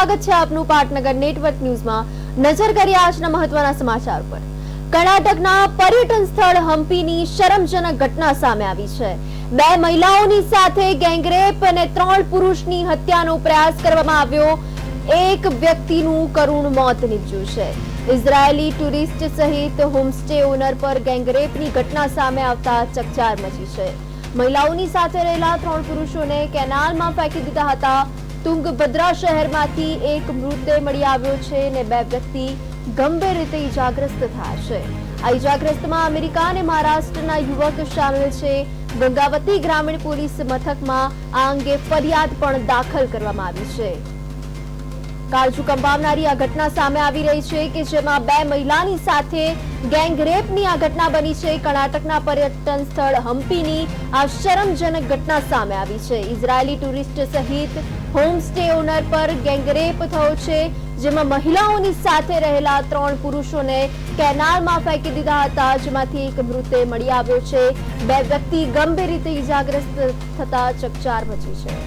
સ્વાગત છે આપનું પાટનગર નેટવર્ક ન્યૂઝમાં. નજર કરીએ આજના મહત્વના સમાચાર પર. કર્ણાટકના પર્યટન સ્થળ હમ્પીની શરમજનક ઘટના સામે આવી છે. બે મહિલાઓની સાથે ગેંગરેપ અને ત્રણ પુરુષની હત્યાનો પ્રયાસ કરવામાં આવ્યો. એક વ્યક્તિનું કરુણ મોત નીપજ્યું છે. ઇઝરાયેલી ટુરિસ્ટ સહિત હોમસ્ટે ઓનર પર ગેંગરેપની ઘટના સામે આવતા ચકચાર મચી છે. મહિલાઓની સાથે રહેલા ત્રણ પુરુષોને કેનાલમાં ફેંકી દીધા હતા. તુંગભદ્રા શહેરમાંથી એક મૃતદેહ મળી આવ્યો છે અને બે વ્યક્તિ ગંભીર રીતે ઈજાગ્રસ્ત થયા છે. આ ઈજાગ્રસ્તમાં અમેરિકા અને મહારાષ્ટ્રના યુવક સામેલ છે. ગંગાવતી ગ્રામીણ પોલીસ મથકમાં આ અંગે ફરિયાદ પણ દાખલ કરવામાં આવી છે. કાળજુ કંપાવનારી આ ઘટના સામે આવી રહી છે કે જેમાં બે મહિલાની સાથે ગેંગરેપની આ ઘટના બની છે. કર્ણાટકના પર્યટન સ્થળ હમ્પીની આ ઘટના સામે આવી છે. ઇઝરાયેલી ટુરિસ્ટ સહિત હોમસ્ટે ઓનર પર ગેંગરેપ થયો છે, જેમાં મહિલાઓની સાથે રહેલા ત્રણ પુરુષોને કેનાલમાં ફેંકી દીધા હતા, જેમાંથી એક મૃતદેહ મળી આવ્યો છે. બે વ્યક્તિ ગંભીર રીતે ઈજાગ્રસ્ત થતા ચકચાર મચી છે.